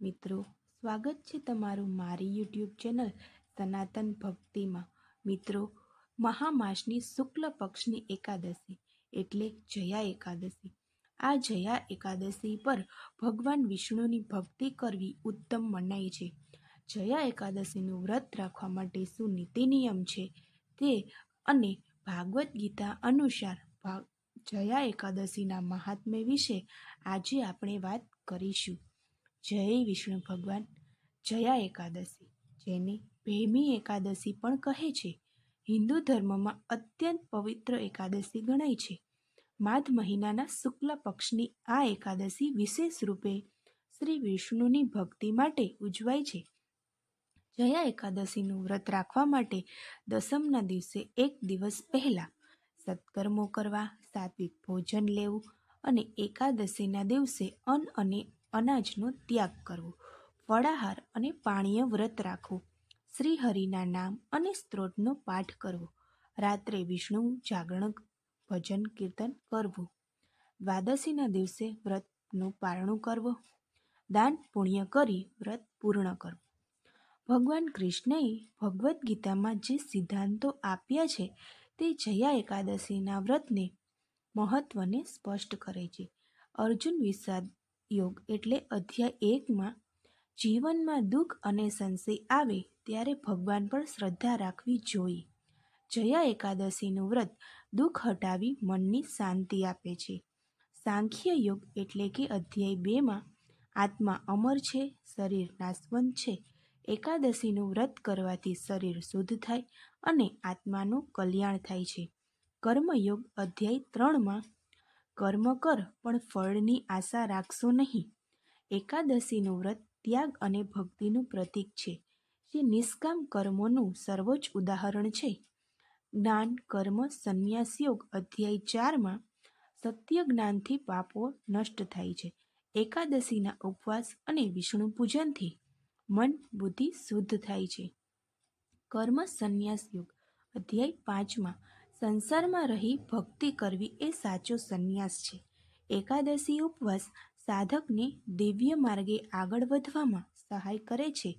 મિત્રો, સ્વાગત છે તમારું મારી યુટ્યુબ ચેનલ સનાતન ભક્તિમાં. મિત્રો, મહામાસની શુક્લ પક્ષની એકાદશી એટલે જયા એકાદશી. આ જયા એકાદશી પર ભગવાન વિષ્ણુની ભક્તિ કરવી ઉત્તમ મનાય છે. જયા એકાદશીનું વ્રત રાખવા માટે શું નીતિ નિયમ છે તે અને ભાગવદ્ ગીતા અનુસાર જયા એકાદશીના મહાત્મ્ય વિશે આજે આપણે વાત કરીશું. જય વિષ્ણુ ભગવાન. જયા એકાદશી, જેને ભેમી એકાદશી પણ કહે છે. હિન્દુ ધર્મમાં અત્યંત પવિત્ર એકાદશી ગણાય છે. માઘ મહિનાના શુક્લ પક્ષની આ એકાદશી વિશેષ રૂપે શ્રી વિષ્ણુની ભક્તિ માટે ઉજવાય છે. જયા એકાદશીનું વ્રત રાખવા માટે દસમના દિવસે એક દિવસ પહેલા સત્કર્મો કરવા, સાત્વિક ભોજન લેવું અને એકાદશીના દિવસે અન્ન અને અનાજનો ત્યાગ કરવો. ફળાહાર અને પાણીય વ્રત રાખવું. શ્રી હરિના નામ અને સ્ત્રોતનો પાઠ કરવો. રાત્રે વિષ્ણુ જાગરણ, ભજન, કીર્તન કરવું. દ્વાદશીના દિવસે વ્રતનું પારણું કરવું. દાન પુણ્ય કરી વ્રત પૂર્ણ કરવું. ભગવાન કૃષ્ણએ ભગવદ્ ગીતામાં જે સિદ્ધાંતો આપ્યા છે, તે જયા એકાદશીના વ્રતને મહત્વને સ્પષ્ટ કરે છે. અર્જુન વિષાદ યોગ એટલે અધ્યાય એકમાં, જીવનમાં દુઃખ અને સંશય આવે ત્યારે ભગવાન પર શ્રદ્ધા રાખવી જોઈએ. જયા એકાદશીનું વ્રત દુઃખ હટાવી મનની શાંતિ આપે છે. સાંખ્ય યોગ એટલે કે અધ્યાય બેમાં, આત્મા અમર છે, શરીર નાશવંત છે. એકાદશીનું વ્રત કરવાથી શરીર શુદ્ધ થાય અને આત્માનું કલ્યાણ થાય છે. કર્મયોગ અધ્યાય ત્રણમાં કર્મ કર, પણ ફળની આશા રાખશો નહીં. એકાદશીનું વ્રત ત્યાગ અને ભક્તિનું પ્રતીક છે. જે નિષ્કામ કર્મોનું સર્વોચ્ચ ઉદાહરણ છે. જ્ઞાન, કર્મ સંન્યાસ યોગ અધ્યાય ચારમાં સત્ય જ્ઞાનથી પાપો નષ્ટ થાય છે. એકાદશીના ઉપવાસ અને વિષ્ણુ પૂજનથી મન, બુદ્ધિ શુદ્ધ થાય છે. કર્મ સંન્યાસ યોગ, અધ્યાય પાંચમાં સંસારમાં રહી ભક્તિ કરવી એ સાચો સંન્યાસ છે. એકાદશી ઉપવાસ સાધકને દિવ્ય માર્ગે આગળ વધવામાં સહાય કરે છે.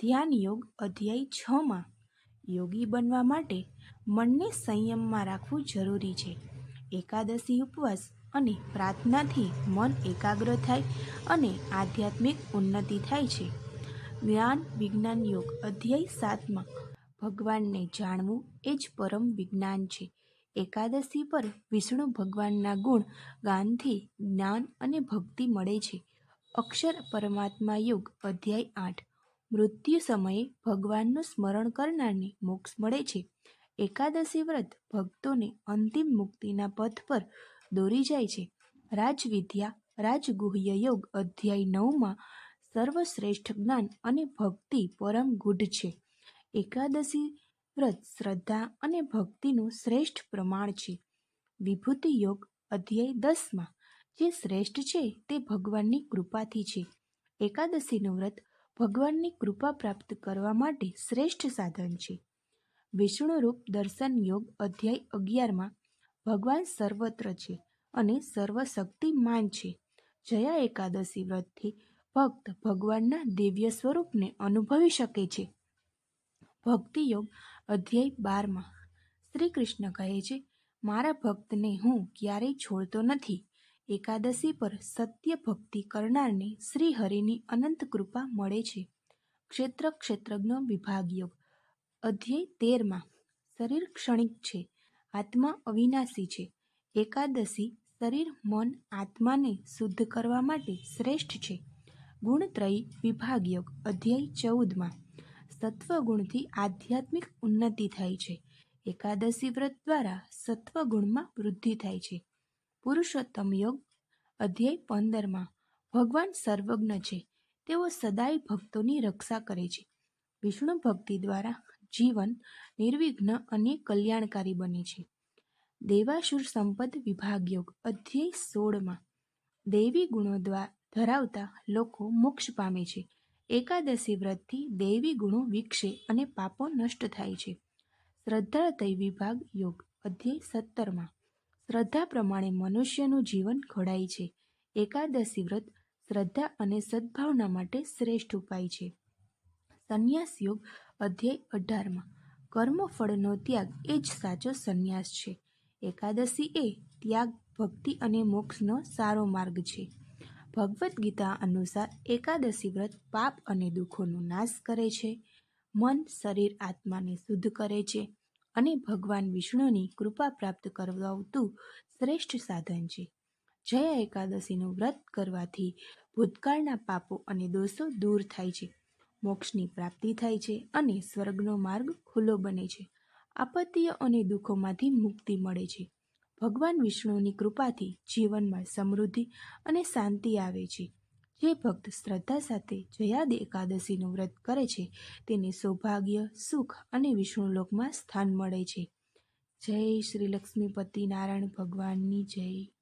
ધ્યાન યોગ અધ્યાય છમાં યોગી બનવા માટે મનને સંયમમાં રાખવું જરૂરી છે. એકાદશી ઉપવાસ અને પ્રાર્થનાથી મન એકાગ્ર થાય અને આધ્યાત્મિક ઉન્નતિ થાય છે. જ્ઞાન વિજ્ઞાન યોગ અધ્યાય સાતમાં. ભગવાનને જાણવું એ જ પરમ વિજ્ઞાન છે. એકાદશી પર વિષ્ણુ ભગવાનના ગુણ ગાનથી જ્ઞાન અને ભક્તિ મળે છે. અક્ષર પરમાત્મા યોગ અધ્યાય આઠ. મૃત્યુ સમયે ભગવાનનું સ્મરણ કરનારને મોક્ષ મળે છે. એકાદશી વ્રત ભક્તોને અંતિમ મુક્તિના પથ પર દોરી જાય છે. રાજવિદ્યા રાજગુહ્ય યોગ અધ્યાય નવમાં સર્વશ્રેષ્ઠ જ્ઞાન અને ભક્તિ પરમ ગુઢ છે. એકાદશી વ્રત, શ્રદ્ધા અને ભક્તિનું શ્રેષ્ઠ પ્રમાણ છે. વિભૂતિ યોગ અધ્યાય દસમાં, જે શ્રેષ્ઠ છે તે ભગવાનની કૃપાથી છે. એકાદશીનું વ્રત ભગવાનની કૃપા પ્રાપ્ત કરવા માટે શ્રેષ્ઠ સાધન છે. વિષ્ણુરૂપ દર્શન યોગ અધ્યાય અગિયારમાં, ભગવાન સર્વત્ર છે અને સર્વશક્તિમાન છે. જયા એકાદશી વ્રતથી ભક્ત ભગવાનના દિવ્ય સ્વરૂપને અનુભવી શકે છે. ભક્તિ યોગ અધ્યાય બારમાં. શ્રી કૃષ્ણ કહે છે, મારા ભક્તને હું ક્યારેય છોડતો નથી. એકાદશી પર સત્ય ભક્તિ કરનારને શ્રી હરિની અનંત કૃપા મળે છે. ક્ષેત્ર ક્ષેત્રજ્ઞ વિભાગ યોગ અધ્યાય તેરમાં. શરીર ક્ષણિક છે, આત્મા અવિનાશી છે. એકાદશી શરીર, મન, આત્માને શુદ્ધ કરવા માટે શ્રેષ્ઠ છે. ગુણત્રયી વિભાગ યોગ અધ્યાય ચૌદમાં. સત્વગુણથી આધ્યાત્મિક ઉન્નતિ થાય છે. એકાદશી વ્રત દ્વારા સત્વગુણમાં વૃદ્ધિ થાય છે. પુરુષોત્તમ યોગ, અધ્યાય પંદરમાં, ભગવાન સર્વજ્ઞ છે. તેઓ સદાય ભક્તોની રક્ષા કરે છે. વિષ્ણુ ભક્તિ દ્વારા જીવન નિર્વિઘ્ન અને કલ્યાણકારી બને છે. દેવાસુર સંપદ વિભાગ યોગ, અધ્યાય સોળમાં, દૈવી ગુણો દ્વારા ધરાવતા લોકો મોક્ષ પામે છે. એકાદશી વ્રતથી દૈવી ગુણો વિકસે અને પાપો નષ્ટ થાય છે. શ્રદ્ધા શ્રદ્ધાતય વિભાગ યોગ, અધ્યાય સત્તરમાં. શ્રદ્ધા પ્રમાણે મનુષ્યનું જીવન ઘડાય છે. એકાદશી વ્રત શ્રદ્ધા અને સદ્ભાવના માટે શ્રેષ્ઠ ઉપાય છે. સંન્યાસ યોગ, અધ્યાય અઢારમાં. કર્મફળનો ત્યાગ એ જ સાચો સંન્યાસ છે. એકાદશી એ ત્યાગ, ભક્તિ અને મોક્ષનો સારો માર્ગ છે. ભગવદ્ ગીતા અનુસાર એકાદશી વ્રત પાપ અને દુઃખોનો નાશ કરે છે. મન, શરીર, આત્માને શુદ્ધ કરે છે અને ભગવાન વિષ્ણુની કૃપા પ્રાપ્ત કરવાતું શ્રેષ્ઠ સાધન છે. જયા એકાદશીનું વ્રત કરવાથી ભૂતકાળના પાપો અને દોષો દૂર થાય છે. મોક્ષની પ્રાપ્તિ થાય છે અને સ્વર્ગનો માર્ગ ખુલ્લો બને છે. આપત્તિઓ અને દુઃખોમાંથી મુક્તિ મળે છે. ભગવાન વિષ્ણુની કૃપાથી જીવનમાં સમૃદ્ધિ અને શાંતિ આવે છે. જે ભક્ત શ્રદ્ધા સાથે જયાદ એકાદશીનું વ્રત કરે છે, તેને સૌભાગ્ય, સુખ અને વિષ્ણુલોકમાં સ્થાન મળે છે. જય શ્રી લક્ષ્મીપતિ નારાયણ ભગવાનની જય.